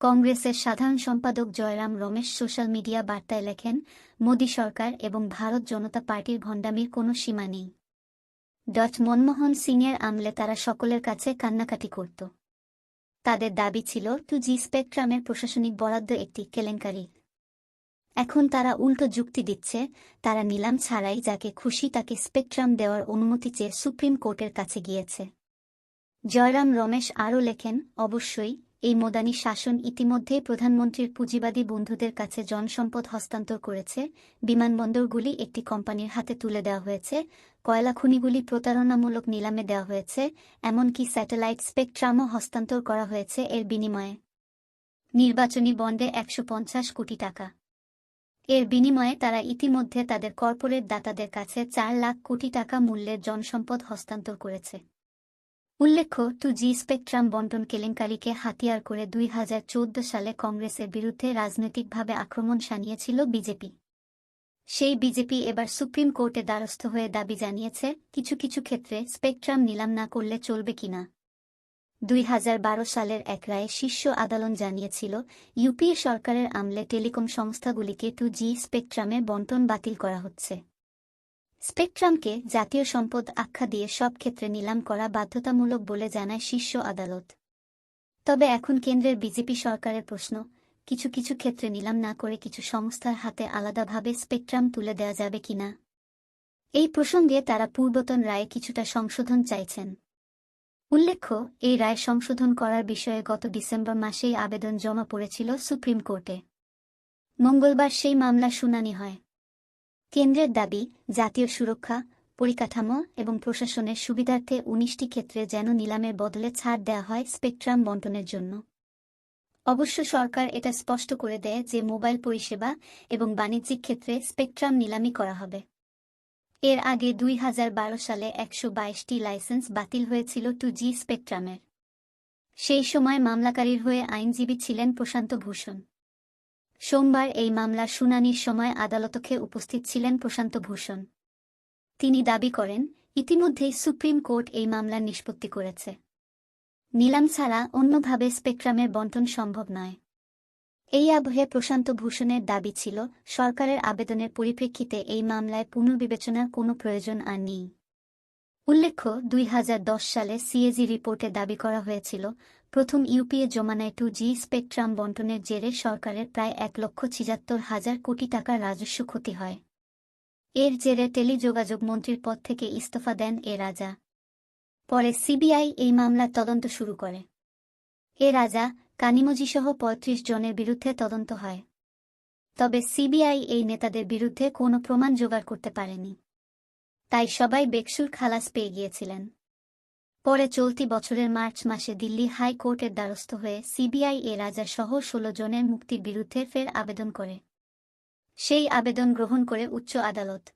কংগ্রেসের সাধারণ সম্পাদক জয়রাম রমেশ সোশ্যাল মিডিয়া বার্তায় লেখেন, মোদী সরকার এবং ভারত জনতা পার্টির ভণ্ডামির কোনো সীমা নেই। ডট মনমোহন সিংয়ের আমলে তারা সকলের কাছে কান্নাকাটি করত। তাদের দাবি ছিল, টু জি স্পেকট্রামের প্রশাসনিক বরাদ্দ একটি কেলেঙ্কারি। এখন তারা উল্টো যুক্তি দিচ্ছে, তারা নিলাম ছাড়াই যাকে খুশি তাকে স্পেকট্রাম দেওয়ার অনুমতি চেয়ে সুপ্রিম কোর্টের কাছে গিয়েছে। জয়রাম রমেশ আরও লেখেন, অবশ্যই এই মোদানি শাসন ইতিমধ্যেই প্রধানমন্ত্রীর পুঁজিবাদী বন্ধুদের কাছে জনসম্পদ হস্তান্তর করেছে। বিমানবন্দরগুলি একটি কোম্পানির হাতে তুলে দেওয়া হয়েছে। কয়লা খনিগুলি প্রতারণামূলক নিলামে দেওয়া হয়েছে। এমনকি স্যাটেলাইট স্পেকট্রামও হস্তান্তর করা হয়েছে এর বিনিময়ে। নির্বাচনী বন্ডে একশো পঞ্চাশ কোটি টাকা। এর বিনিময়ে তারা ইতিমধ্যে তাদের কর্পোরেট দাতাদের কাছে চার লাখ কোটি টাকা মূল্যের জনসম্পদ হস্তান্তর করেছে। উল্লেখ্য টু জি স্পেকট্রাম বন্টন কেলেঙ্কারিকে হাতিয়ার করে দুই হাজার চৌদ্দ সালে কংগ্রেসের বিরুদ্ধে রাজনৈতিকভাবে আক্রমণ সানিয়েছিল বিজেপি। সেই বিজেপি এবার সুপ্রিম কোর্টে দ্বারস্থ হয়ে দাবি জানিয়েছে, কিছু কিছু ক্ষেত্রে স্পেকট্রাম নিলাম না করলে চলবে কিনা দুই হাজার বারো সালের এক রায়ে শীর্ষ আদালত জানিয়েছিল ইউপিএ সরকারের আমলে টেলিকম সংস্থাগুলিকে টু জি স্পেকট্রামে বন্টন বাতিল করা হচ্ছে। স্পেকট্রামকে জাতীয় সম্পদ আখ্যা দিয়ে সব ক্ষেত্রে নিলাম করা বাধ্যতামূলক বলে জানায় শীর্ষ আদালত। তবে এখন কেন্দ্রের বিজেপি সরকারের প্রশ্ন, কিছু কিছু ক্ষেত্রে নিলাম না করে কিছু সংস্থার হাতে আলাদাভাবে স্পেকট্রাম তুলে দেওয়া যাবে কিনা এই প্রসঙ্গে তারা পূর্বতন রায়ে কিছুটা সংশোধন চাইছেন। উল্লেখ্য, এই রায় সংশোধন করার বিষয়ে গত ডিসেম্বর মাসেই আবেদন জমা পড়েছিল সুপ্রিম কোর্টে। মঙ্গলবার সেই মামলা শুনানি হয়। কেন্দ্রের দাবি, জাতীয় সুরক্ষা, পরিকাঠামো এবং প্রশাসনের সুবিধার্থে উনিশটি ক্ষেত্রে যেন নিলামের বদলে ছাড় দেওয়া হয় স্পেকট্রাম বন্টনের জন্য। অবশ্য সরকার এটা স্পষ্ট করে দেয় যে মোবাইল পরিষেবা এবং বাণিজ্যিক ক্ষেত্রে স্পেকট্রাম নিলামি করা হবে। এর আগে দুই হাজার বারো সালে একশো বাইশটি লাইসেন্স বাতিল হয়েছিল টু জি স্পেকট্রামের। সেই সময় মামলাকারীর হয়ে আইনজীবী ছিলেন প্রশান্ত ভূষণ। সোমবার এই মামলার শুনানির সময় আদালতকে উপস্থিত ছিলেন প্রশান্ত ভূষণ। তিনি দাবি করেন, ইতিমধ্যেই সুপ্রিম কোর্ট এই মামলার নিষ্পত্তি করেছে। নিলাম ছাড়া অন্যভাবে স্পেকট্রামের বন্টন সম্ভব নয়। এই আবহে প্রশান্ত ভূষণের দাবি ছিল, সরকারের আবেদনের পরিপ্রেক্ষিতে এই মামলায় পুনর্বিবেচনার কোনো প্রয়োজন আর নেই। উল্লেখ্য, দুই হাজার দশ সালে সিএজি রিপোর্টে দাবি করা হয়েছিল প্রথম ইউপিএ জমানায় টু জি স্পেকট্রাম বন্টনের জেরে সরকারের প্রায় এক লক্ষ ছিয়াত্তর হাজার কোটি টাকার রাজস্ব ক্ষতি হয়। এর জেরে টেলিযোগাযোগ মন্ত্রীর পদ থেকে ইস্তফা দেন এ রাজা। পরে সিবিআই এই মামলার তদন্ত শুরু করে। এ রাজা কানিমজিসহ পঁয়ত্রিশ জনের বিরুদ্ধে তদন্ত হয়। তবে সিবিআই এই নেতাদের বিরুদ্ধে কোনো প্রমাণ জোগাড় করতে পারেনি। তাই সবাই বেকসুর খালাস পেয়ে গিয়েছিলেন। পরে চলতি বছরের মার্চ মাসে দিল্লি হাইকোর্টের দ্বারস্থ হয়ে সিবিআই এ রাজা সহ ষোলো জনের মুক্তির বিরুদ্ধে ফের আবেদন করে। সেই আবেদন গ্রহণ করে উচ্চ আদালত।